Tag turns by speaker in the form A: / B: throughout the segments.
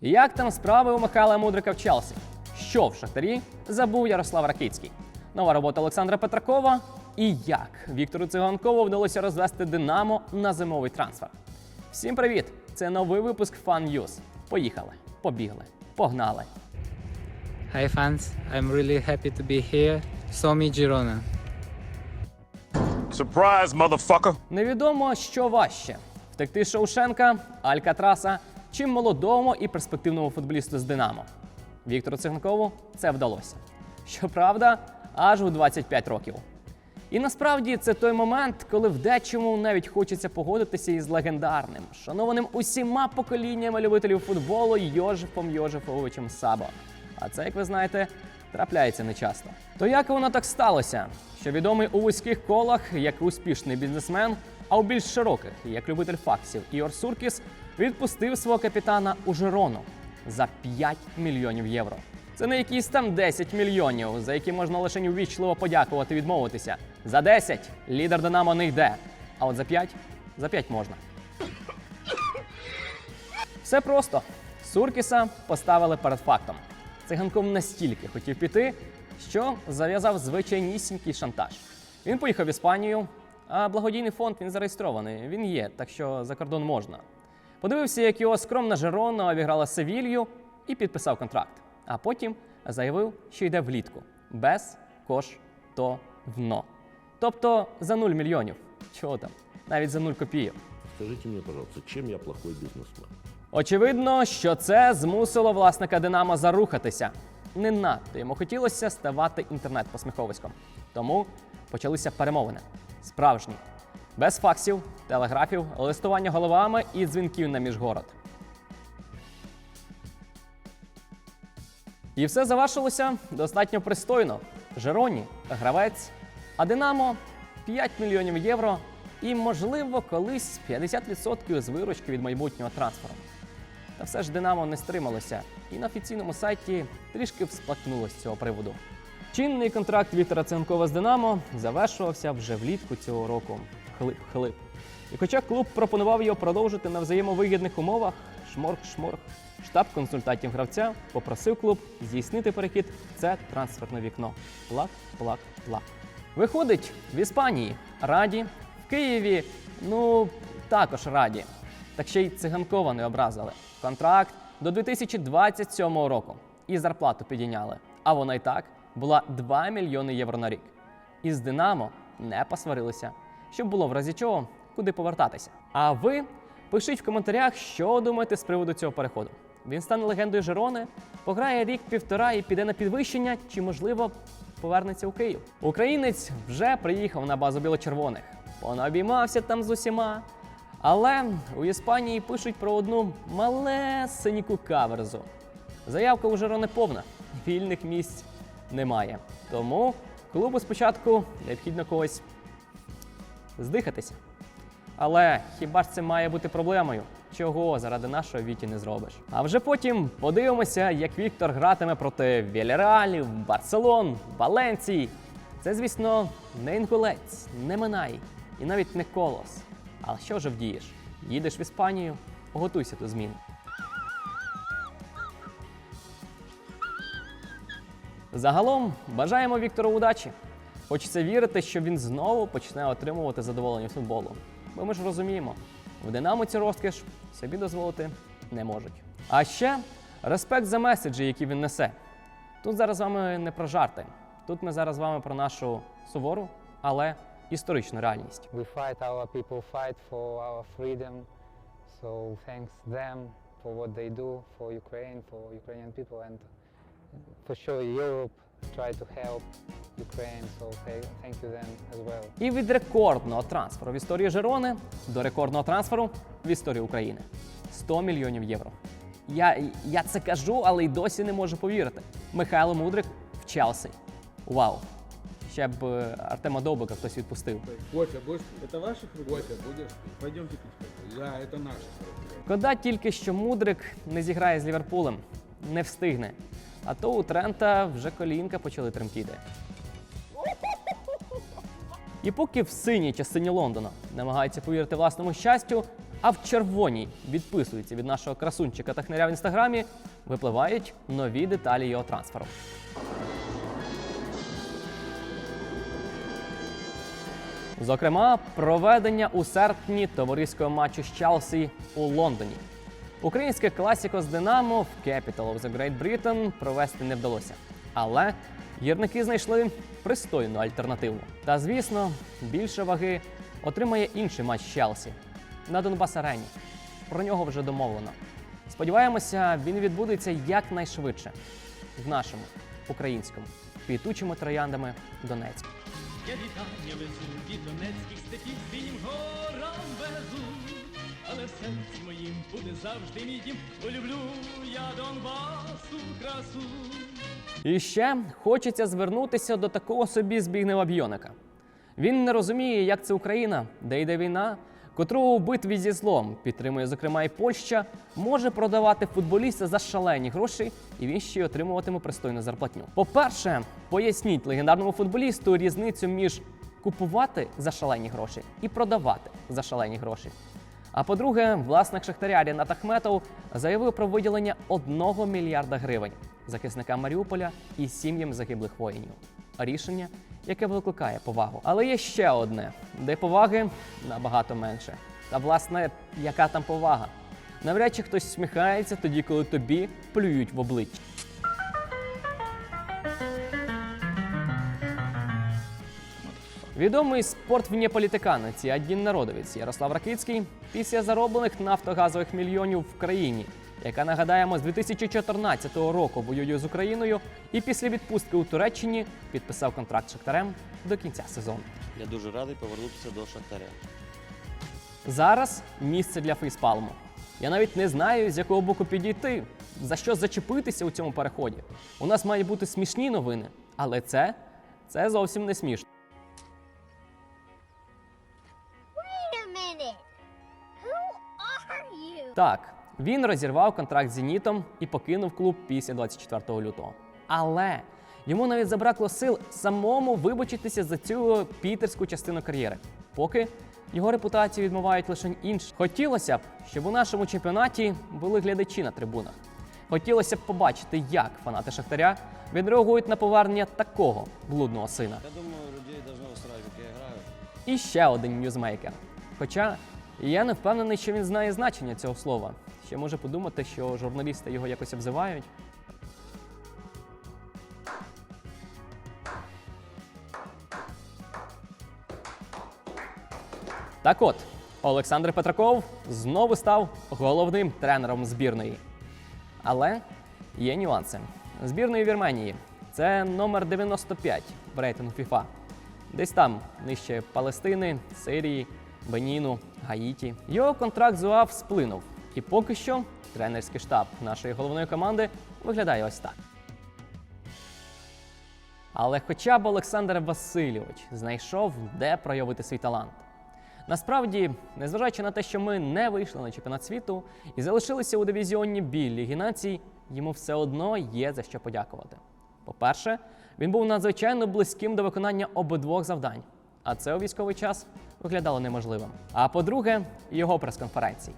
A: Як там справи у Михайла Мудрика в Челсі? Що в Шахтарі забув Ярослав Ракицький? Нова робота Олександра Петракова. І як Віктору Циганкову вдалося розвести Динамо на зимовий трансфер? Всім привіт! Це новий випуск Fun News. Поїхали, побігли, погнали.
B: Hi fans, I'm really happy to be here. Somi Girona.
C: Surprise, motherfucker.
A: Невідомо, що важче: втекти з Шоушенка, Алькатраса чи молодому і перспективному футболісту з Динамо. Віктору Циганкову це вдалося. Щоправда, аж у 25 років. І насправді це той момент, коли в дечому навіть хочеться погодитися із легендарним, шанованим усіма поколіннями любителів футболу Йожефом Йожефовичем Сабо. А це, як ви знаєте, трапляється нечасто. То як воно так сталося, що відомий у вузьких колах як успішний бізнесмен, а у більш широких як любитель факсів Іор Суркіс відпустив свого капітана у Жерону за 5 мільйонів євро. Це не якісь там 10 мільйонів, за які можна лише увічливо подякувати відмовитися. За 10 лідер Динамо не йде. А от за 5 за 5 можна. Все просто. Суркіса поставили перед фактом. Циганков настільки хотів піти, що зав'язав звичайнісінький шантаж. Він поїхав в Іспанію, а благодійний фонд він зареєстрований. Він є, так що за кордон можна. Подивився, як його скромна Жерона обіграла Севілью і підписав контракт. А потім заявив, що йде влітку без коштовно. Тобто за 0 мільйонів. Чого там? Навіть за 0 копійок.
D: Скажите мне, пожалуйста, чем я плохой бизнесмен?
A: Очевидно, що це змусило власника Динамо зарухатися. Не надто йому хотілося ставати інтернет-посміховиськом. Тому почалися перемовини. Справжні. Без факсів, телеграфів, листування головами і дзвінків на міжгород. І все завершилося достатньо пристойно. Жероні гравець, а Динамо 5 мільйонів євро і, можливо, колись 50% з виручки від майбутнього трансферу. Та все ж Динамо не стрималося, і на офіційному сайті трішки всплакнуло з цього приводу. Чинний контракт Віктора Ценкова з Динамо завершувався вже влітку цього року. Хлип-хлип. І хоча клуб пропонував його продовжити на взаємовигідних умовах, шморг-шморг, штаб консультантів гравця попросив клуб здійснити перехід в це трансферне вікно. Плак, плак, плак. Виходить, в Іспанії раді, в Києві, ну також раді. Так ще й циганкова не образили. Контракт до 2027 року. І зарплату підійняли. А вона й так була 2 мільйони євро на рік. І з Динамо не посварилися, щоб було в разі чого куди повертатися. А ви пишіть в коментарях, що думаєте з приводу цього переходу. Він стане легендою Жерони, пограє рік-півтора і піде на підвищення, чи можливо повернеться у Київ. Українець вже приїхав на базу біло-червоних, понаобіймався там з усіма. Але у Іспанії пишуть про одну малесеньку каверзу. Заявка у Жерони повна, вільних місць немає. Тому клубу спочатку необхідно когось здихатися. Але хіба ж це має бути проблемою? Чого заради нашого Віті не зробиш? А вже потім подивимося, як Віктор гратиме проти Вільяреалів, Барселон, Валенції. Це, звісно, не інгулець, не Минай і навіть не колос. Але що вже вдієш? Їдеш в Іспанію, готуйся до змін. Загалом бажаємо Віктору удачі. Хочеться вірити, що він знову почне отримувати задоволення футболу. Бо ми ж розуміємо, в Динамо ці розкіш собі дозволити не можуть. А ще респект за меседжі, які він несе. Тут зараз з вами не про жарти. Тут ми зараз з вами про нашу сувору, але історичну реальність.
B: We fight, our people fight for our freedom. So thanks them for what they do for Ukraine, for Ukrainian people, and
A: І від рекордного трансферу в історії Жерони до рекордного трансферу в історії України 100 мільйонів євро. Я, я це кажу, але й досі не можу повірити. Михайло Мудрик в Челсі. Вау! Ще б е, Артема Довбика хтось відпустив.
E: Кофе будешь? Это ваших Кофе будешь? Пойдемте пить кофе. Да, это наше.
A: Кода тільки що Мудрик не зіграє з Ліверпулем, не встигне. А то у Трента вже колінка почали тремтіти. І поки в синій частині Лондона намагаються повірити власному щастю, а в червоній відписується від нашого красунчика Тахнаря в інстаграмі, випливають нові деталі його трансферу. Зокрема, проведення у серпні товариського матчу з Челсі у Лондоні. Українське класіко з Динамо в Capital of the Great Britain провести не вдалося. Але гірники знайшли пристойну альтернативу. Та, звісно, більше ваги отримає інший матч Челсі на Донбас Арені. Про нього вже домовлено. Сподіваємося, він відбудеться якнайшвидше в нашому українському квітучими трояндами Донецьку.
C: Я вітання везу донецьких степів горам везу, серці моїм буде завжди мій дім, бо люблю я Донбасу красу.
A: І ще хочеться звернутися до такого собі Збігнева Бйоника. Він не розуміє, як це Україна, де йде війна, котру у битві зі злом підтримує, зокрема, і Польща, може продавати футболіста за шалені гроші, і він ще й отримуватиме пристойну зарплатню. По-перше, поясніть легендарному футболісту різницю між купувати за шалені гроші і продавати за шалені гроші. А по-друге, власник Шахтаря Рінат Ахметов заявив про виділення 1 мільярда гривень захисникам Маріуполя і сім'ям загиблих воїнів. Рішення, яке викликає повагу. Але є ще одне, де поваги набагато менше. Та власне, яка там повага? Навряд чи хтось сміхається тоді, коли тобі плюють в обличчя. Відомий спортвнєполітиканець і адміннародовець Ярослав Ракицький після зароблених нафтогазових мільйонів в країні, яка нагадаємо з 2014 року воює з Україною, і після відпустки у Туреччині підписав контракт з Шахтарем до кінця сезону.
F: Я дуже радий повернутися до Шахтаря.
A: Зараз місце для фейспалму. Я навіть не знаю, з якого боку підійти, за що зачепитися у цьому переході. У нас мають бути смішні новини, але це, це зовсім не смішно. Так, він розірвав контракт з Зенітом і покинув клуб після 24 лютого. Але йому навіть забракло сил самому вибачитися за цю пітерську частину кар'єри, поки його репутацію відмивають лише інші. Хотілося б, щоб у нашому чемпіонаті були глядачі на трибунах. Хотілося б побачити, як фанати Шахтаря відреагують на повернення такого блудного сина.
F: Я думаю, людей должно устраивать, как я играю.
A: І ще один ньюзмейкер. Хоча я не впевнений, що він знає значення цього слова. Ще може подумати, що журналісти його якось обзивають. Так от, Олександр Петраков знову став головним тренером збірної. Але є нюанси. Збірної Вірменії це номер 95 в рейтингу FIFA. Десь там, нижче Палестини, Сирії, Беніну, Гаїті. Його контракт з УАФ сплинув. І поки що тренерський штаб нашої головної команди виглядає ось так. Але хоча б Олександр Васильович знайшов, де проявити свій талант. Насправді, незважаючи на те, що ми не вийшли на чемпіонат світу і залишилися у дивізіоні Бі Ліги націй, йому все одно є за що подякувати. По-перше, він був надзвичайно близьким до виконання обидвох завдань, а це у військовий час виглядало неможливим. А по-друге, його прес-конференції.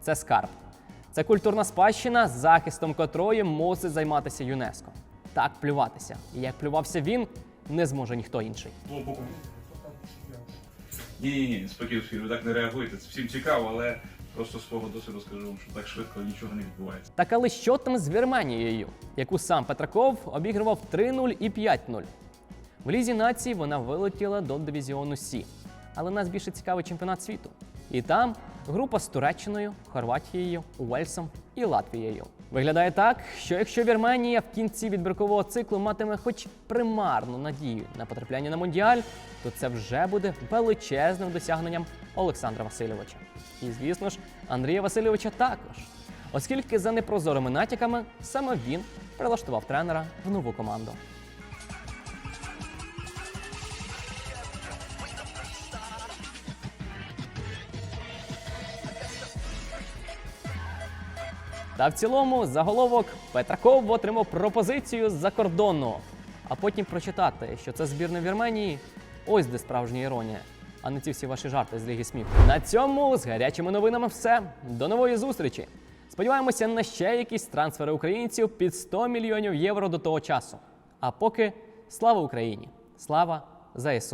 A: Це скарб. Це культурна спадщина, захистом котрої мусить займатися ЮНЕСКО. Так плюватися. І як плювався він, не зможе ніхто інший.
G: Ні, ні, ні, спокійно, ви так не реагуєте. Це всім цікаво, але просто свого досвіду скажу вам, що так швидко нічого не відбувається.
A: Так але що там з Вірменією, яку сам Петраков обігрував 3-0 і 5-0? В лізі націй вона вилетіла до дивізіону Сі. Але нас більше цікавий чемпіонат світу. І там група з Туреччиною, Хорватією, Уельсом і Латвією. Виглядає так, що якщо Вірменія в кінці відбіркового циклу матиме хоч примарну надію на потрапляння на Мондіаль, то це вже буде величезним досягненням Олександра Васильовича. І, звісно ж, Андрія Васильовича також. Оскільки за непрозорими натяками саме він прилаштував тренера в нову команду. Та в цілому заголовок Петраков отримав пропозицію з-за кордону. А потім прочитати, що це збірна Вірменії. Ось де справжня іронія. а не ці всі ваші жарти з Ліги сміху. На цьому з гарячими новинами все. До нової зустрічі. Сподіваємося на ще якісь трансфери українців під 100 мільйонів євро до того часу. А поки слава Україні! Слава ЗСУ!